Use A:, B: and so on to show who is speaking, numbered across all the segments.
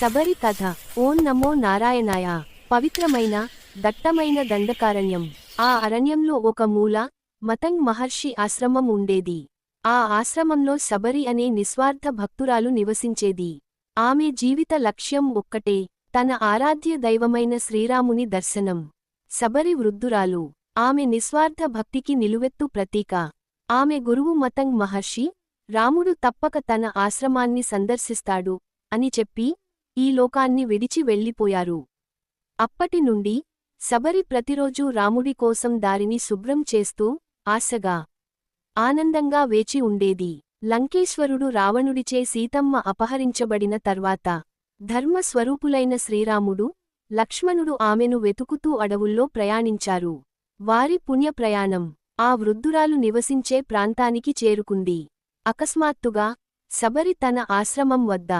A: శబరి కథ ఓం నమో నారాయణాయ పవిత్రమైన దట్టమైన దండకారణ్యం ఆ అరణ్యంలో ఒక మూల మతంగ్ మహర్షి ఆశ్రమం ఉండేది. ఆ ఆశ్రమంలో శబరి అనే నిస్వార్థ భక్తురాలు నివసించేది. ఆమె జీవిత లక్ష్యం ఒక్కటే తన ఆరాధ్య దైవమైన శ్రీరాముని దర్శనం. శబరి వృద్ధురాలు. ఆమె నిస్వార్థ భక్తికి నిలువెత్తు ప్రతీక. ఆమె గురువు మతంగ్ మహర్షి రాముడు తప్పక తన ఆశ్రమాన్ని సందర్శిస్తాడు అని చెప్పి ఈ లోకాన్ని విడిచి వెళ్ళిపోయారు. అప్పటి నుండి శబరి ప్రతిరోజూ రాముడి కోసం దారిని శుభ్రం చేస్తూ ఆశగా ఆనందంగా వేచి ఉండేది. లంకేశ్వరుడు రావణుడిచే సీతమ్మ అపహరించబడిన తర్వాత ధర్మస్వరూపులైన శ్రీరాముడు లక్ష్మణుడు ఆమెను వెతుకుతూ అడవుల్లో ప్రయాణించారు. వారి పుణ్యప్రయాణం ఆ వృద్ధురాలు నివసించే ప్రాంతానికి చేరుకుంది. అకస్మాత్తుగా శబరి తన ఆశ్రమం వద్ద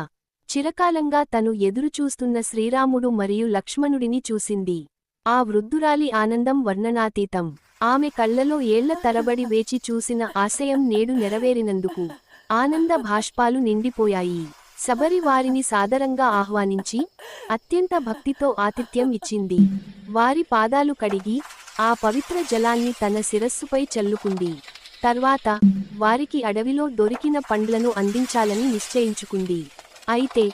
A: చిరకాలంగా తను ఎదురుచూస్తున్న శ్రీరాముడు మరియు లక్ష్మణుడిని చూసింది. ఆ వృద్ధురాలి ఆనందం వర్ణనాతీతం. ఆమె కళ్ళలో ఏళ్ళ తరబడి వేచి చూసిన ఆశయం నేడు నెరవేరినందుకు ఆనంద భాష్పాలు నిండిపోయాయి. శబరి వారిని సాదరంగా ఆహ్వానించి అత్యంత భక్తితో ఆతిథ్యం ఇచ్చింది. వారి పాదాలు కడిగి ఆ పవిత్ర జలాన్ని తన శిరస్సుపై చల్లుకుంది. తర్వాత వారికి అడవిలో దొరికిన పండ్లను అందించాలని నిశ్చయించుకుంది. అయితే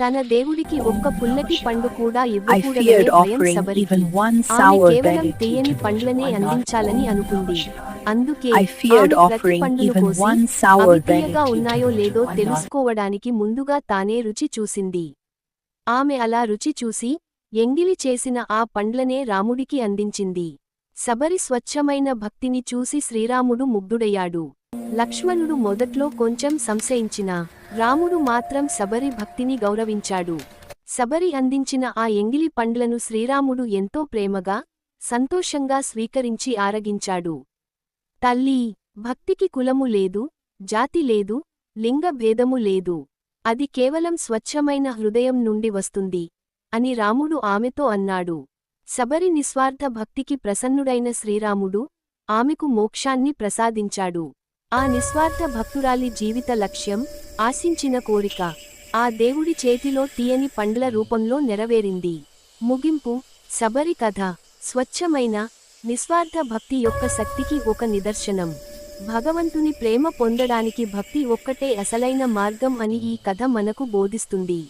A: తన దేవుడికి ఒక్క పుల్లటి పండు కూడా ఇవ్వకూడదనే తీయని పండ్లనే అందించాలని. అనుకుంది. అందుకే తీయగా ఉన్నాయో లేదో. తెలుసుకోవడానికి ముందుగా తానే రుచి చూసింది. ఆమె అలా రుచి చూసి ఎంగిలి చేసిన ఆ పండ్లనే రాముడికి అందించింది. శబరి స్వచ్ఛమైన భక్తిని చూసి శ్రీరాముడు ముగ్ధుడయ్యాడు. లక్ష్మణుడు మొదట్లో కొంచెం సంశయించినా రాముడు మాత్రం శబరి భక్తిని గౌరవించాడు. శబరి అందించిన ఆ ఎంగిలి పండ్లను శ్రీరాముడు ఎంతో ప్రేమగా సంతోషంగా స్వీకరించి ఆరగించాడు. తల్లీ భక్తికి కులము లేదు జాతి లేదు లింగ భేదము లేదు. అది కేవలం స్వచ్ఛమైన హృదయం నుండి వస్తుంది అని రాముడు ఆమెతో అన్నాడు. శబరి నిస్వార్థ భక్తికి ప్రసన్నుడైన శ్రీరాముడు ఆమెకు మోక్షాన్ని ప్రసాదించాడు. ఆ నిస్వార్థ భక్తురాలి జీవిత లక్ష్యం ఆశించిన కోరిక ఆ దేవుడి చేతిలో తీయని పండ్ల రూపంలో నెరవేరింది. ముగింపు శబరి కథ స్వచ్ఛమైన నిస్వార్థ భక్తి యొక్క శక్తికి ఒక నిదర్శనం. భగవంతుని ప్రేమ పొందడానికి భక్తి ఒక్కటే అసలైన మార్గం అని ఈ కథ మనకు బోధిస్తుంది.